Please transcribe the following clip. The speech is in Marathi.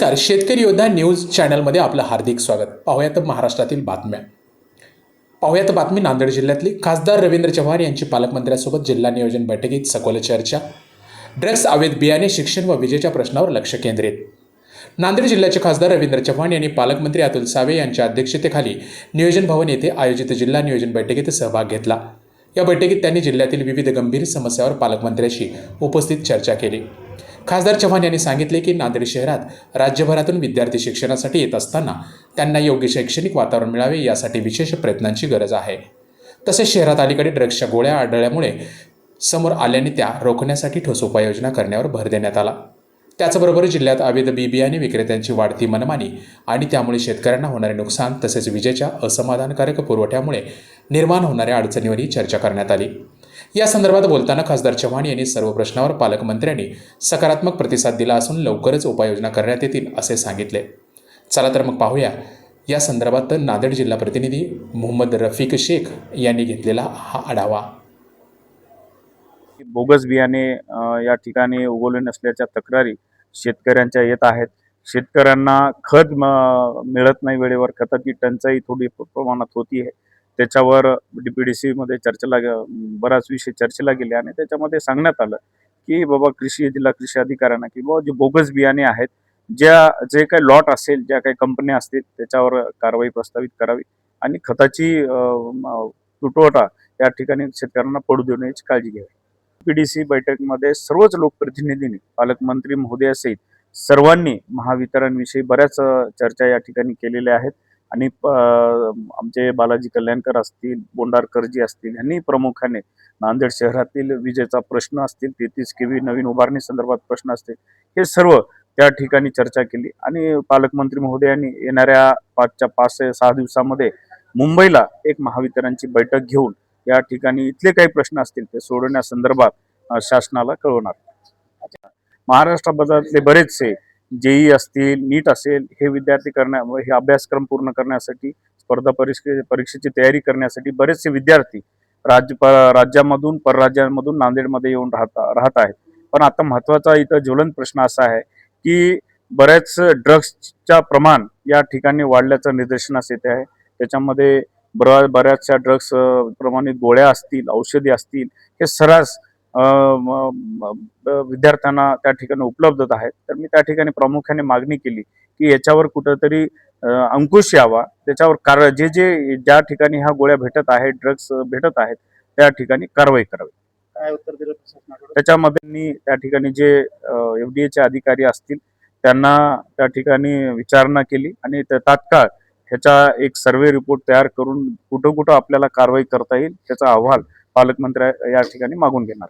नमस्कार शेतकरी योद्धा न्यूज चॅनलमध्ये आपलं हार्दिक स्वागत. पाहुयात महाराष्ट्रातील बातम्या. पाहुयात बातमी नांदेड जिल्ह्यातली. खासदार रवींद्र चव्हाण यांची पालकमंत्र्यांसोबत जिल्हा नियोजन बैठकीत सखोल चर्चा. ड्रग्ज अवैध बियाणे शिक्षण व विजेच्या प्रश्नावर लक्ष केंद्रित. नांदेड जिल्ह्याचे खासदार रवींद्र चव्हाण यांनी पालकमंत्री अतुल सावे यांच्या अध्यक्षतेखाली नियोजन भवन येथे आयोजित जिल्हा नियोजन बैठकीत सहभाग घेतला. या बैठकीत त्यांनी जिल्ह्यातील विविध गंभीर समस्यावर पालकमंत्र्यांशी उपस्थित चर्चा केली. खासदार चव्हाण यांनी सांगितले की नांदेड शहरात राज्यभरातून विद्यार्थी शिक्षणासाठी येत असताना त्यांना योग्य शैक्षणिक वातावरण मिळावे यासाठी विशेष प्रयत्नांची गरज आहे. तसेच शहरात अलीकडे ड्रग्सच्या गोळ्या आढळल्यामुळे समोर आल्याने त्या रोखण्यासाठी ठोस उपाययोजना करण्यावर भर देण्यात आला. त्याचबरोबर जिल्ह्यात अवैध बी बियाणे विक्रेत्यांची वाढती मनमानी आणि त्यामुळे शेतकऱ्यांना होणारे नुकसान तसेच विजेच्या असमाधानकारक पुरवठ्यामुळे निर्माण होणाऱ्या अडचणीवरही चर्चा करण्यात आली. या संदर्भात बोलताना खासदार चव्हाण यांनी सर्व प्रश्नावर पालकमंत्र्यांनी सकारात्मक प्रतिसाद दिला असून लवकरच उपाययोजना करण्यात येतील असे सांगितले. चला तर मग पाहूया. या संदर्भात नांदेड जिल्हा प्रतिनिधी मोहम्मद रफिक शेख यांनी घेतलेला हा आढावा. बोगस बियाणे या ठिकाणी उगवले नसल्याच्या तक्रारी शेतकऱ्यांच्या येत आहेत. शेतकऱ्यांना खत मिळत नाही वेळेवर. खताची टंचाई थोडी प्रमाणात होती आहे. त्याच्यावर डी पी डी सीमध्ये चर्चेला बराच विषय चर्चेला गेले आणि त्याच्यामध्ये सांगण्यात आलं की बाबा कृषी जिल्हा कृषी अधिकाऱ्यांना की बाबा जे बोगस बियाणे आहेत ज्या जे काही लॉट असेल ज्या काही कंपन्या असतील त्याच्यावर कारवाई प्रस्तावित करावी आणि खताची तुटवटा तुटवडा या ठिकाणी शेतकऱ्यांना पडू देऊ नयेची काळजी घ्यावी. पीडीसी बैठकीमध्ये सर्वच लोकप्रतिनिधींनी पालकमंत्री महोदयासहित सर्वांनी महावितरणविषयी बऱ्याच चर्चा या ठिकाणी केलेल्या आहेत. आणि आमचे बालाजी कल्याणकर असतील बोंडारकरजी असतील यांनी प्रामुख्याने नांदेड शहरातील विजेचा प्रश्न असतील तेहतीस केवी नवीन उभारणी संदर्भात प्रश्न असतील हे सर्व त्या ठिकाणी चर्चा केली. आणि पालकमंत्री महोदयांनी येणाऱ्या पाचच्या पाच ते सहा दिवसामध्ये मुंबईला एक महावितरणची बैठक घेऊन या ठिकाणी इथले काही प्रश्न असतील ते सोडवण्यासंदर्भात शासनाला कळवणार. महाराष्ट्राबद्दलचे बरेचसे जेई असतील नीट असेल हे विद्यार्थी करण्या हे अभ्यासक्रम पूर्ण करण्यासाठी स्पर्धा परीक्षे परीक्षेची तयारी करण्यासाठी बरेचसे विद्यार्थी राज्य प- राज्यामधून परराज्यामधून नांदेडमध्ये येऊन राहता राहत आहेत. पण आता महत्त्वाचा इथं ज्वलंत प्रश्न असा आहे की बऱ्याच ड्रग्सच्या प्रमाण या ठिकाणी वाढल्याचं निदर्शनास येते आहे. त्याच्यामध्ये बऱ्या बऱ्याचशा ड्रग्स प्रमाणित गोळ्या असतील औषधी असतील हे सर्रास विद्यार्थ्यांना त्या ठिकाणी उपलब्ध आहेत तर मी त्या ठिकाणी प्रामुख्याने मागणी केली की याच्यावर कुठंतरी अंकुश यावा. त्याच्यावर कार जे जे ज्या ठिकाणी ह्या गोळ्या भेटत आहेत ड्रग्स भेटत आहेत त्या ठिकाणी कारवाई करावी. काय उत्तर दिलं त्याच्यामध्ये मी त्या ठिकाणी जे एफ डी एचे अधिकारी असतील त्यांना त्या ठिकाणी विचारणा केली आणि तात्काळ ह्याचा एक सर्वे रिपोर्ट तयार करून कुठं कुठं आपल्याला कारवाई करता येईल त्याचा अहवाल पालकमंत्री या ठिकाणी मागून घेणार.